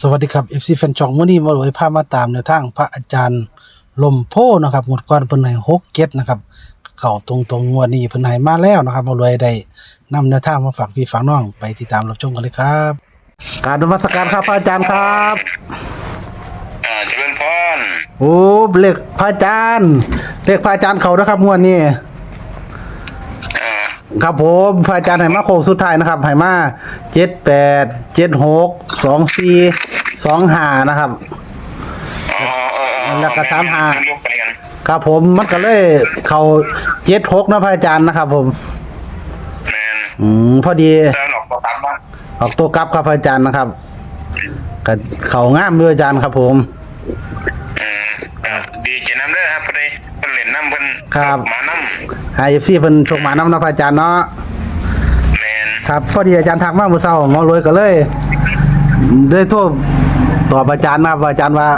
สวัสดีครับ FC แฟนช่องมื้อนี้มารวยพามาตามแนวทางพระอาจารย์ลมโพนะครับหมดก่อนเพิ่นให้6เก็ดนะครับ เข้าตรงๆงวดนี้เพิ่นให้มาแล้วนะครับมารวยได้นำแนวทางมาฝากพี่ฝากน้องไปติดตามรับชมกันเลยครับกรารนมัสการครับพระอาจารย์ครับ อ่าเจริญพรโอ้เลขพระอาจารย์เลขพระอาจารย์เขานะครับงวดนี้อ่า ครับผมพระอาจารย์ให้มาโค้งสุดท้ายนะครับให้มาเจ็ดแปดเจ็ดหกสองสี่สองห้านะครับ อ๋อเออเออแล้วก็สามหายกไปกันครับผมมันก็เลยเขาเจ็ดหกนะพระอาจารย์นะครับ ผม แมนอืมพอดีเดินออกตัวตับบ้างออกตัวกลับครับพระอาจารย์นะครับก็เขางามด้วยอาจารย์ครับผมอืมอ่า ดีเจน้ำเด้อครับพอดีเพิ่นเล่นน้ำเพิ่นครับ หมาน้ไอเอฟซีเพิ่นชกหมาน้ำนะพระอาจารย์เนาะำแมนครับพอดีอาจารย์ทักมาเมื่อเช้าหมอรวยก็เลยได้โทษตอบอาจารย์นะครับว่าอาจารย์ว่า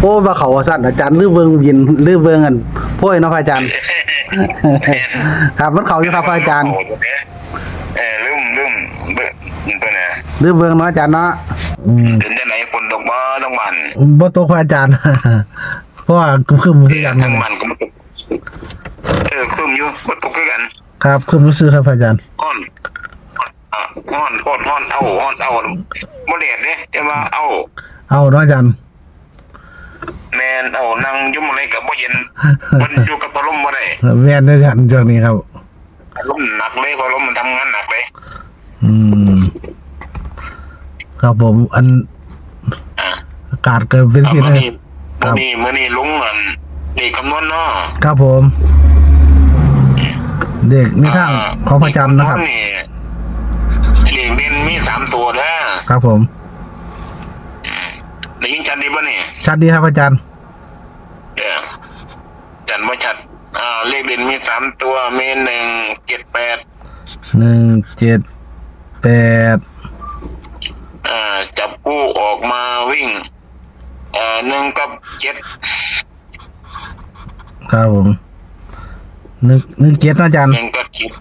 โอ้ว่าเขาว่าสั่นอาจารย์ลือเบิงยินลือเบิงกันพ่อยเนาะพระอาจารย์ ครับมันเขาอยู่ครับพระอาจารย์เออลืมลืมเบิ่งตัวน่ะลือเบิงเนาะอาจารย์เนาะอืม ถึงได้ไหนฝนตกบ่ต้องมันบ่ตกพระอาจารย์ เพราะว่าคือมือคือกันทั้งมันก็บ่ตกเออคืมอยู่บ่ตกคือกันครับคือรู้สึกครับพระอาจารย์ ฮ้อนอ่าฮ้อนฮ้อนฮ้อนเอาฮ้อนเอาบ่แดดเด้แต่ว่าเอา เอาเนาะอาจารย์ แมนเอานั่งอยุ่หมอะไรกับบ่เย็น มันอยู่กับพัดลมบ่ได้แม่นได้อาจารย์ช่วงนี้ครับพัดลมหนักเลยพัดลมมันทำงานหนักเลยอืม ครับผมอันอ่าอากาศเกิดเป็นเอาที่มื้เลอยนี้ มื้อนี้มื้อนี้ลุงอันนี่คำนวณเนาะครับผม เด็กนี่ทางของพระอาจารย์นะครับนี่เลขเด่นมีสามตัวเด้อครับผม ได้ยินชัดดีบ่นี่ชัดดีครับอาจารย์ เออจันบ่ชัดอ่าเลขเด่นมีสามตัวมีหนึ่งเจ็ดแปดหนึ่งเจ็ดแปดอ่าจับกู้ออกมาวิ่ง เอ่อหนึ่งกับเจ็ดครับผมหนึ่งหนึ่งเจ็ดนะอาจารย์หนึ่งกับเจ็ด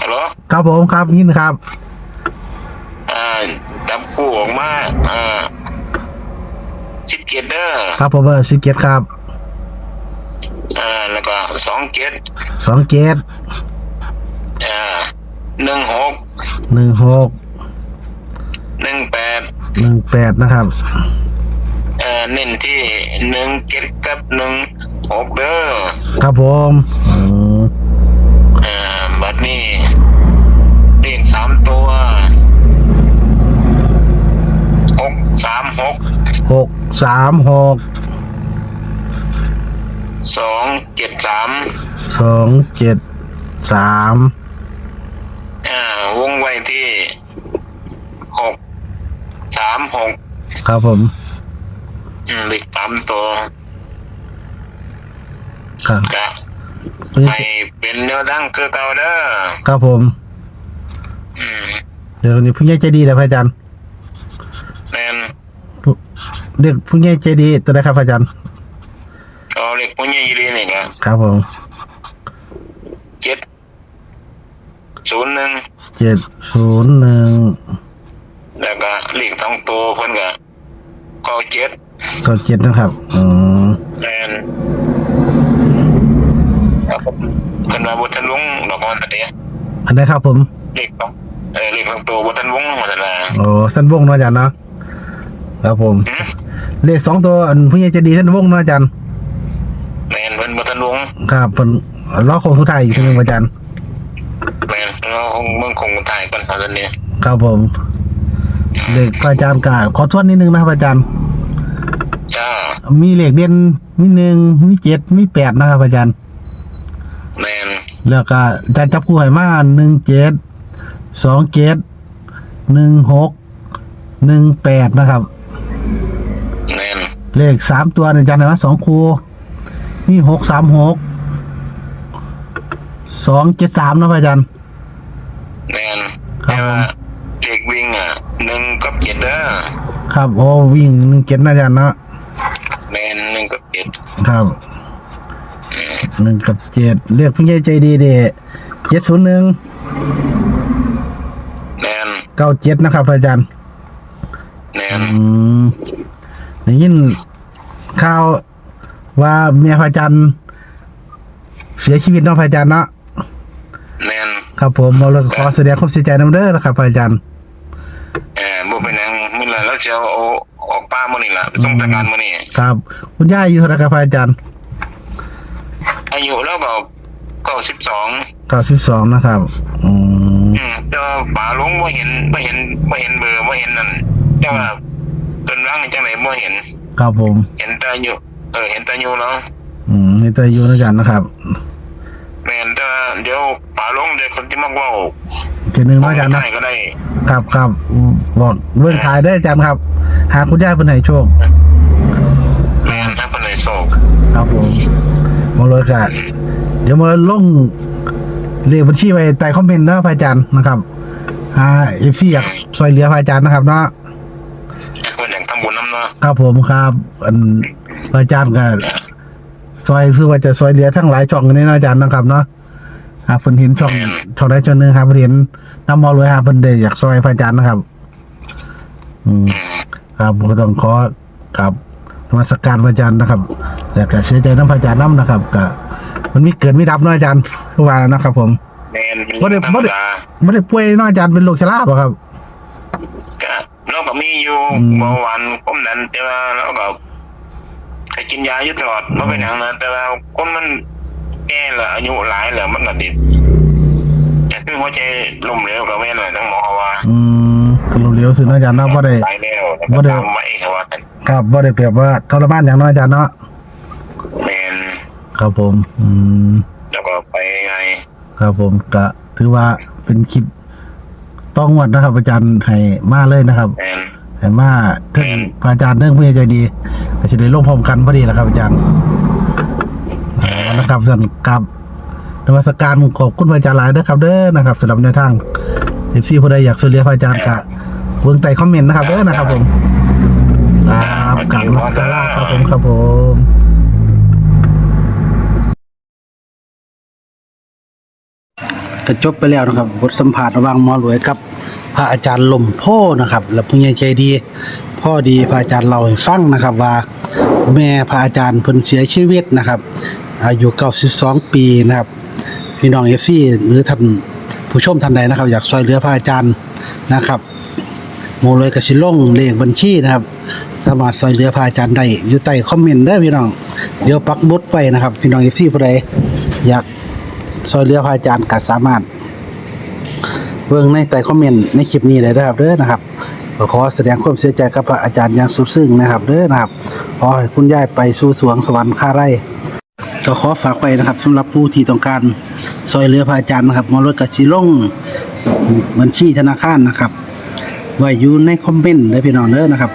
ฮัลโหลครับผมครับยินครับ อ่าจับกู้ออกมาอ่าสิบเจ็ดเด้อครับผมเบอร์สิบเจ็ดครับอ่าแล้วก็สองเจ็ดสองเจ็ดอ่าหนึ่งหกหนึ่งหกหนึ่งแปด หนึ่งแปดนะครับ เอ่อเน้นที่หนึ่งเจ็ดกับหนึ่งหกเด้อครับผมอืมอ่าบัดนี้เลขสามตัวหกสามหกหกสามหกสองเจ็ดสามสองเจ็ดสามอ่าวงไว้ที่หก สามหกครับผม อืมเลขสามตัวครับกะให้เป็นแนวดังคือเก่าเด้อครับผม อืมเดี๋ยวนี้ผู้ใหญ่ใจดีนะพระอาจารย์แมนผู้เด็กผู้ใหญ่ใจดีตัวไหนครับพระอาจารย์ก็เลขพวกนี้ยีรีนี่ก็ครับผมเจ็ดศูนย์หนึ่งเจ็ดศูนย์หนึ่งแล้ว ก็เลขสองตัวเพิ่นก็เก้าเจ็ดก็เจ็ดนะครับอืมแมนครับผมเพิ่นว่าบ่ทันวงดอกมันตะเดียอันไหนครับผมเลขสองเออเลขสองตัวบ่ทันวงว่าซั่นน่ะโอ้ท่านวงเนาะอาจารย์เนาะครับผม หือเลขสองตัวอันผู้ใหญ่ใจดีท่านวงเนาะอาจารย์แมนเพิ่นบ่ทันวงครับเป็นล้อโค้งสุดท้ายอีกทีหนึงอาจารย์แมนเราคงเบิ่งคงถ่ายก่อนเอาซั่นนี่ครับผม เลขพระอาจารย์กาขอทวนนิดนึงนะครับอาจารย์ จ้า มีเลขเด่นมีหนึ่งมีเจ็ดมีแปดนะครับอาจารย์ แมนแล้วก็อาจารย์จับคู่ให้มาหนึ่งเจ็ดสองเจ็ดหนึ่งหกหนึ่งแปดนะครับ แมนเลขสามตัวเนี่ยอาจารย์ให้มาสองคู่มีหกสามหกสองเจ็ดสามนะอาจารย์ แมนครับแต่ว่าเลขวิ่งอะ หนึ่งกับเจ็ดเด้อครับโอ้วิ่งหนึ่งเจ็ดนะอาจารย์เนาะแมนหนึ่งกับเจ็ดครับอืมหนึ่งกับเจ็ดเรียกผู้ใหญ่ใจดีเด้เจ็ดศูนย์หนึ่งแมนเก้าเจ็ดนะครับพระอาจารย์แน่นอืมได้ยินข่าวว่าเมียพระอาจารย์เสียชีวิตเนาะพระอาจารย์เนาะแน่นครับผมเราเลยขอแสดงความเสียใจนำเด้อนะครับพระอาจารย์ เออบ่เป็นหยัง มื้อละแล้วเอาออกป้ามื้อนี้ล่ะไปส่งทางการมื้อนี้ครับ คุณย่าอายู่เท่าไหรครับพระอาจารย์อายุแล้วก็92เก้าสิบสองนะครับอืมอืมแต่ว่าฝาลงบ่เห็นบ่เห็นบ่เห็นเบอร์บ่เห็นนั่นแต่ว่าเกินร่างนี่จังไดบ่เห็น ครับผม เห็นแต่อายุเออเห็นแต่อายุแล้วอืมนี่ตัวอายู่ด้วยกันนะครับแม่นแต่ว่าเดี๋ยวฝาลงเดี๋ยวคนที่มักเว้าเจนึงนาะอาจารย์นะได้ก็ได้ ครับครับ บอกเรื่องขายได้ออาจารย์ครับ หาคุณย่าเป็นไหนโชคแม่นถ้าเพิ่นได้โชคครับผมมาเลยกะเดี๋ยวมาลงเลขบัญชีไว้ใต้คอมเมนต์นะพระอาจารย์นะครับอ่าเอฟซีอยากซอยเหลือพระอาจารย์นะครับเนาะเพิ่นอยากทำบุญนำเนาะครับผมครับอันพระอาจารย์ก็ซอยคือว่าจะซอยเหลือทั้งหลายช่องกันนี่เนาะอาจารย์นะครับเนาะหากเพิ่นเห็นช่องช่องใดช่องหนึ่งครับเพิ่นเห็นน้ำมอเลยครับเพิ่นได้อยากซอยพระอาจารย์นะครับ อืมอืมครับผมก็ต้องขอกับนมัสการพระอาจารย์นะครับแล้วก็เสียใจน้ำพระอาจารย์น้ำนะครับก็มันมีเกิดไม่ดับเนาะอาจารย์คือว่าแล้วนะครับ ผมแม่นเป็นบ่ได้ธรรมบ่ได้ดาไม่ได้ป่วยเนาะอาจารย์เป็นโรคชราบ่ครับก็เราก็มีอยู่อืมเบาหวานความดันแต่ว่าเราก็ให้กินยาอยู่ตลอดบ่เป็นหยังนะแต่ว่าคนมันแก่แล้วอายุหลายแล้วมันก็ดิแต่คือหัวใจล้มเหลวก็แม่นแหละทั้งหมอ เขาว่าอืมก็รู้เลี้ยวสิเนาะอาจารย์เนาะบ่ได้ ตายแล้วบ่ได้ ตามไว้เขาว่าครับบ่ได้เปรียบว่าทรมานอย่างเน้อยอาจารย์เนาะแม่นครับผม อืมแล้วก็ไปไงครับผมก็ถือว่าเป็นคลิปต้องวัดนะครับ อาจารย์ให้มาเลยนะครับแม่นให้มาถึงพระอาจารย์เรื่องผู้ใหญ่ใจดีก็จะได้ลงพร้อมกันพอดีแหละครับ อาจารย์เอานะครับส่วนกับนวัตการขอบคุณพระอาจารย์หลายนะครับ เด้อนะครับสำหรับในวทางเอฟซีผู้ใดอยากซื้อเรียกพระอาจารย์กะเบื้องใต้คอมเมนต์นะครับเด้อนะครับผมครับกับนวัตการครับผมครับผมก็จบไปแล้วนะครับ บทสัมภาษณ์ระหว่างหมอรวยกับพระอาจารย์ลมโพนะครับ และผู้ใหญ่ใจดี พ่อดีพระอาจารย์เล่าให้ฟังนะครับว่า แม่พระอาจารย์เพิ่นเสียชีวิตนะครับ อายุ92ปีนะครับ พี่น้อง FC หรือท่าน ผู้ชมท่านใดนะครับ อยากช่วยเหลือพระอาจารย์นะครับโมเลยกสิลงเลขบัญชีนะครับสามารถช่วยเหลือพระอาจารย์ได้อยู่ใต้คอมเมนต์เด้พี่น้องเดี๋ยวปักหมุดไปนะครับ พี่น้อง FC ผู้ใดอยากซอยเรือพระอาจารย์ก็สามารถ เบิ่งในใต้คอมเมนต์ในคลิปนี้ได้เด้อครับเด้อนะครับก็ขอแสดงความเสียใจกับพระอาจารย์อย่างสุดซึ้งนะครับเด้อนะครับ ขอให้คุณยายไปสู่สวงสวรรค์ค่าไร่ก็ขอฝากไปนะครับสำหรับผู้ที่ต้องการ ซอยเรือพระอาจารย์นะครับมอรถกสิลงบัญชีธนาคารนะครับ ไว้อยู่ในคอมเมนต์ได้พี่น้องเด้อนะครับ